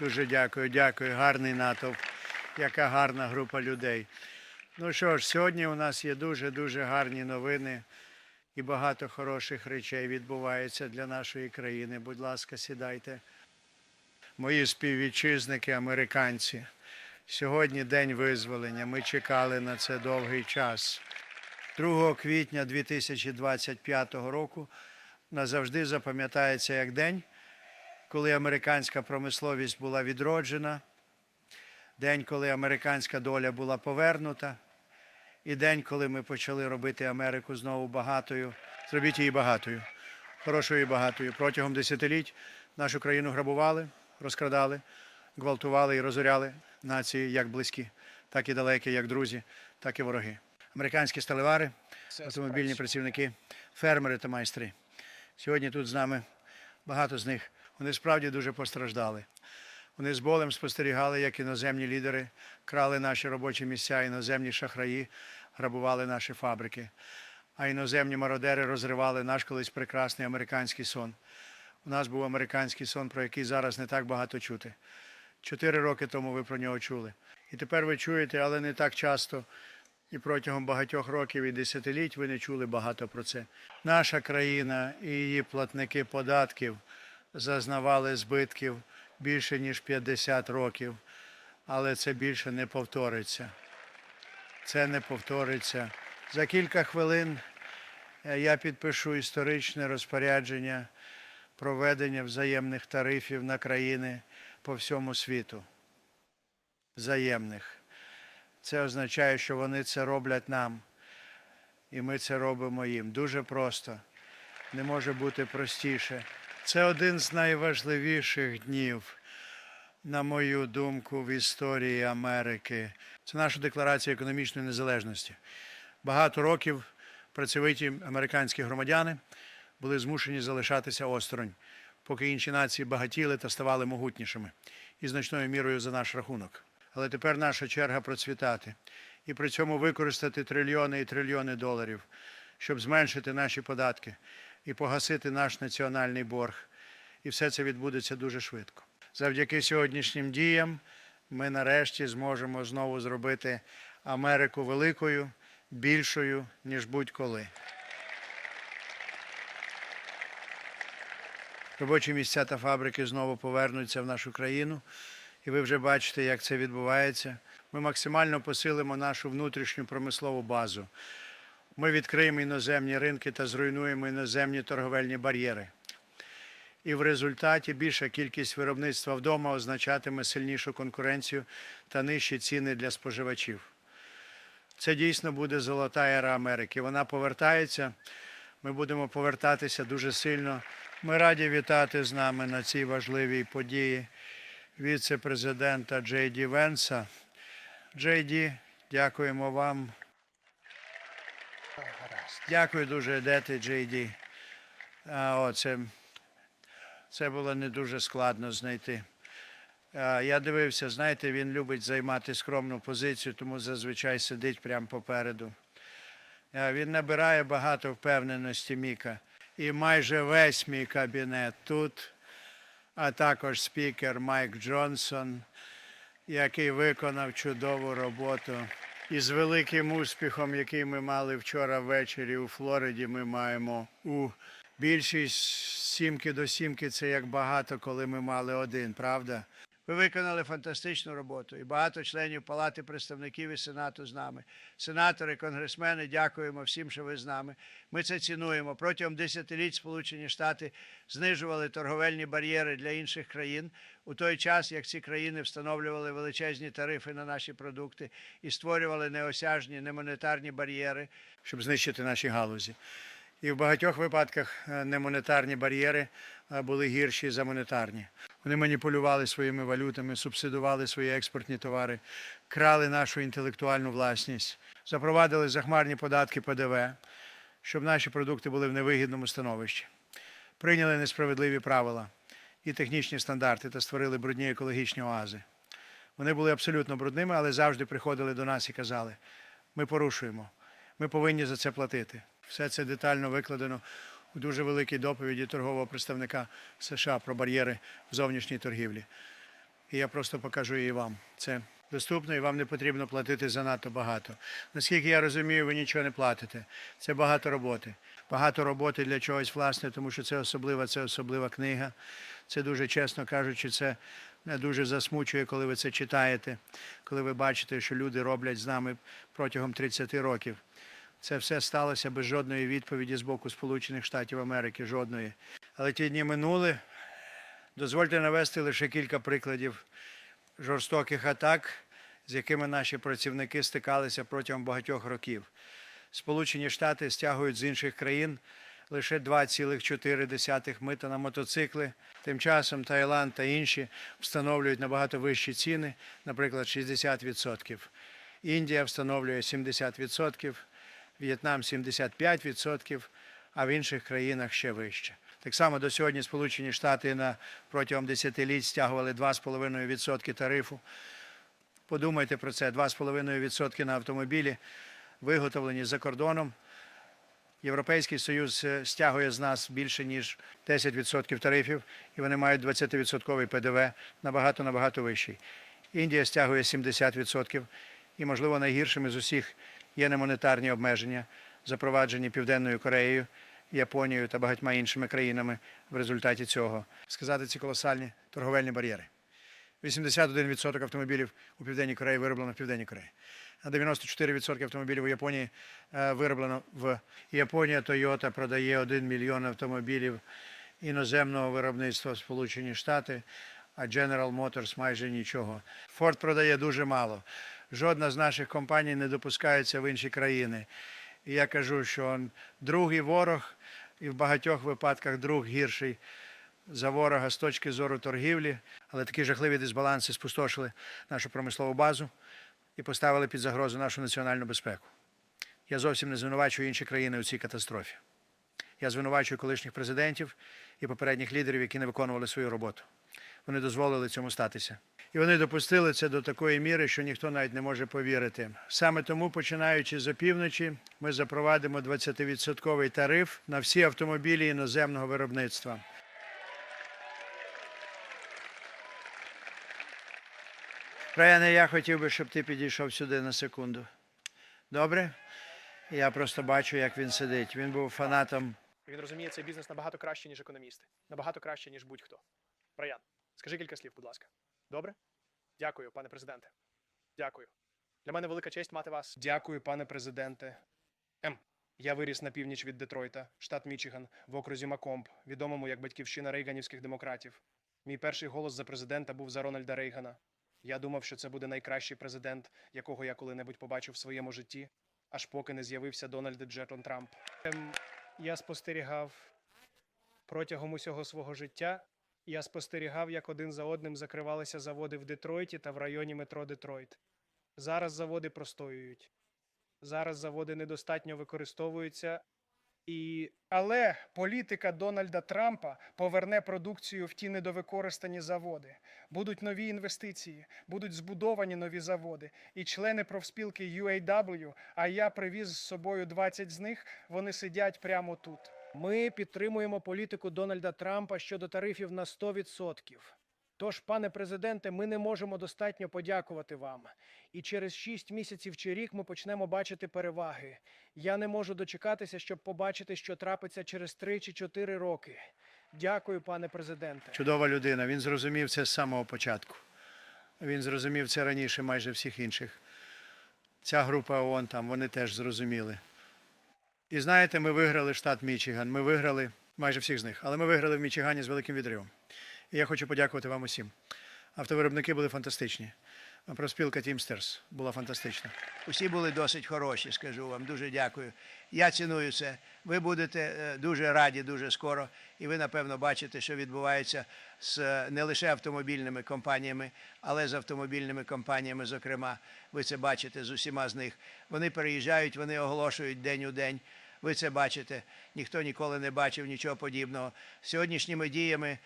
Дуже дякую, дякую. Гарний натовп. Яка гарна група людей. Ну що ж, сьогодні у нас є дуже-дуже гарні новини і багато хороших речей відбувається для нашої країни. Будь ласка, сідайте. Мої співвітчизники, американці. Сьогодні день визволення. Ми чекали на це довгий час. 2 квітня 2025 року назавжди запам'ятається як день, коли американська промисловість була відроджена, день, коли американська доля була повернута, і день, коли ми почали робити Америку знову багатою. Зробіть її багатою, хорошою і багатою. Протягом десятиліть нашу країну грабували, розкрадали, гвалтували і розоряли нації як близькі, так і далекі, як друзі, так і вороги. Американські сталевари, автомобільні працівники, фермери та майстри. Сьогодні тут з нами багато з них. Вони справді дуже постраждали. Вони з болем спостерігали, як іноземні лідери крали наші робочі місця, іноземні шахраї грабували наші фабрики, а іноземні мародери розривали наш колись прекрасний американський сон. У нас був американський сон, про який зараз не так багато чути. Чотири роки тому ви про нього чули. І тепер ви чуєте, але не так часто. І протягом багатьох років і десятиліть ви не чули багато про це. Наша країна і її платники податків зазнавали збитків більше ніж 50 років, але це більше не повториться. Це не повториться. За кілька хвилин е, я підпишу історичне розпорядження про введення взаємних тарифів на країни по всьому світу. Взаємних. Це означає, що вони це роблять нам, і ми це робимо їм. Дуже просто. Не може бути простіше. Це один з найважливіших днів, на мою думку, в історії Америки. Це наша декларація економічної незалежності. Багато років працьовиті американські громадяни були змушені залишатися осторонь, поки інші нації багатіли та ставали могутнішими і значною мірою за наш рахунок. Але тепер наша черга процвітати і при цьому використати трильйони і трильйони доларів, щоб зменшити наші податки і погасити наш національний борг. І все це відбудеться дуже швидко. Завдяки сьогоднішнім діям ми нарешті зможемо знову зробити Америку великою, більшою, ніж будь-коли. Робочі місця та фабрики знову повернуться в нашу країну, і ви вже бачите, як це відбувається. Ми максимально посилимо нашу внутрішню промислову базу. Ми відкриємо іноземні ринки та зруйнуємо іноземні торговельні бар'єри. І в результаті більша кількість виробництва вдома означатиме сильнішу конкуренцію та нижчі ціни для споживачів. Це дійсно буде золота ера Америки. Вона повертається. Ми будемо повертатися дуже сильно. Ми раді вітати з нами на цій важливій події віце-президента Джей Ді Венса. Джей Ді, дякуємо вам. Дякую дуже, де ти, Джей Ді. А, о, це, це було не дуже складно знайти. Я дивився, знаєте, він любить займати скромну позицію, тому зазвичай сидить прямо попереду. Він набирає багато впевненості Міка. І майже весь мій кабінет тут, а також спікер Майк Джонсон, який виконав чудову роботу. І з великим успіхом, який ми мали вчора ввечері у Флориді, ми маємо у більшість сімки до сімки це як багато, коли ми мали один, правда? Ви виконали фантастичну роботу. І багато членів Палати представників і Сенату з нами. Сенатори, конгресмени, дякуємо всім, що ви з нами. Ми це цінуємо. Протягом десятиліть Сполучені Штати знижували торговельні бар'єри для інших країн у той час, як ці країни встановлювали величезні тарифи на наші продукти і створювали неосяжні немонетарні бар'єри, щоб знищити наші галузі. І в багатьох випадках е, немонетарні бар'єри е, були гірші за монетарні. Вони маніпулювали своїми валютами, субсидували свої експортні товари, крали нашу інтелектуальну власність, запровадили захмарні податки ПДВ, щоб наші продукти були в невигідному становищі. Прийняли несправедливі правила і технічні стандарти та створили брудні екологічні оази. Вони були абсолютно брудними, але завжди приходили до нас і казали: ми порушуємо, ми повинні за це платити. Все це детально викладено у дуже великій доповіді торгового представника США про бар'єри в зовнішній торгівлі. І я просто покажу її вам. Це доступно і вам не потрібно платити занадто багато. Наскільки я розумію, ви нічого не платите. Це багато роботи. Багато роботи для чогось власне, тому що це особлива, це особлива книга. Це дуже чесно кажучи, це дуже засмучує, коли ви це читаєте, коли ви бачите, що люди роблять з нами протягом 30 років. Це все сталося без жодної відповіді з боку Сполучених Штатів Америки, жодної. Але ті дні минули. Дозвольте навести лише кілька прикладів жорстоких атак, з якими наші працівники стикалися протягом багатьох років. Сполучені Штати стягують з інших країн лише 2,4 мита на мотоцикли. Тим часом Таїланд та інші встановлюють набагато вищі ціни, наприклад, 60%. Індія встановлює 70%, В'єтнам 75%, а в інших країнах ще вище. Так само до сьогодні Сполучені Штати на протягом десятиліть стягували 2,5% тарифу. Подумайте про це: 2,5% на автомобілі, виготовлені за кордоном. Європейський Союз е, стягує з нас більше ніж 10% тарифів, і вони мають 20% ПДВ набагато набагато вищий. Індія стягує 70%, і, можливо, найгіршими з усіх є немонетарні обмеження, запроваджені Південною Кореєю, Японією та багатьма іншими країнами в результаті цього. Сказати ці колосальні торговельні бар'єри. 81% автомобілів у Південній Кореї вироблено в Південній Кореї. А 94% автомобілів у Японії е, вироблено в Японія. Toyota продає 1 мільйон автомобілів іноземного виробництва в Сполучені Штати, а General Motors майже нічого. Ford продає дуже мало. Жодна з наших компаній не допускається в інші країни. І я кажу, що другий ворог, і в багатьох випадках друг гірший за ворога з точки зору торгівлі, але такі жахливі дисбаланси спустошили нашу промислову базу і поставили під загрозу нашу національну безпеку. Я зовсім не звинувачую інші країни у цій катастрофі. Я звинувачую колишніх президентів і попередніх лідерів, які не виконували свою роботу. Вони дозволили цьому статися. І вони допустили це до такої міри, що ніхто навіть не може повірити. Саме тому, починаючи з опівночі, ми запровадимо 20% тариф на всі автомобілі іноземного виробництва. Раяне, я хотів би, щоб ти підійшов сюди на секунду. Добре? Я просто бачу, як він сидить. Він був фанатом. Він розуміє цей бізнес набагато краще, ніж економісти. Набагато краще, ніж будь-хто. Браян, скажи кілька слів, будь ласка. Добре? Дякую, пане президенте. Дякую. Для мене велика честь мати вас. Дякую, пане президенте. М. Я виріс на північ від Детройта, штат Мічиган, в окрузі Макомб, відомому як батьківщина рейганівських демократів. Мій перший голос за президента був за Рональда Рейгана. Я думав, що це буде найкращий президент, якого я коли-небудь побачив в своєму житті, аж поки не з'явився Дональд Джертон Трамп. Ем, я спостерігав протягом усього свого життя. Я спостерігав, як один за одним закривалися заводи в Детройті та в районі метро Детройт. Зараз заводи простоюють. Зараз заводи недостатньо використовуються. І... Але політика Дональда Трампа поверне продукцію в ті недовикористані заводи. Будуть нові інвестиції, будуть збудовані нові заводи. І члени профспілки UAW, а я привіз з собою 20 з них, вони сидять прямо тут. Ми підтримуємо політику Дональда Трампа щодо тарифів на 100%. Тож, пане президенте, ми не можемо достатньо подякувати вам. І через 6 місяців чи рік ми почнемо бачити переваги. Я не можу дочекатися, щоб побачити, що трапиться через 3 чи 4 роки. Дякую, пане президенте. Чудова людина. Він зрозумів це з самого початку. Він зрозумів це раніше майже всіх інших. Ця група ООН там, вони теж зрозуміли. І знаєте, ми виграли штат Мічиган. Ми виграли майже всіх з них, але ми виграли в Мічигані з великим відривом. І я хочу подякувати вам усім. Автовиробники були фантастичні. Проспілка Тімстерс була фантастична. Усі були досить хороші, скажу вам. Дуже дякую. Я ціную це. Ви будете е, дуже раді дуже скоро, і ви напевно бачите, що відбувається з е, не лише автомобільними компаніями, але з автомобільними компаніями, зокрема. Ви це бачите з усіма з них. Вони переїжджають, вони оголошують день у день. Ви це бачите. Ніхто ніколи не бачив нічого подібного. Сьогоднішніми діями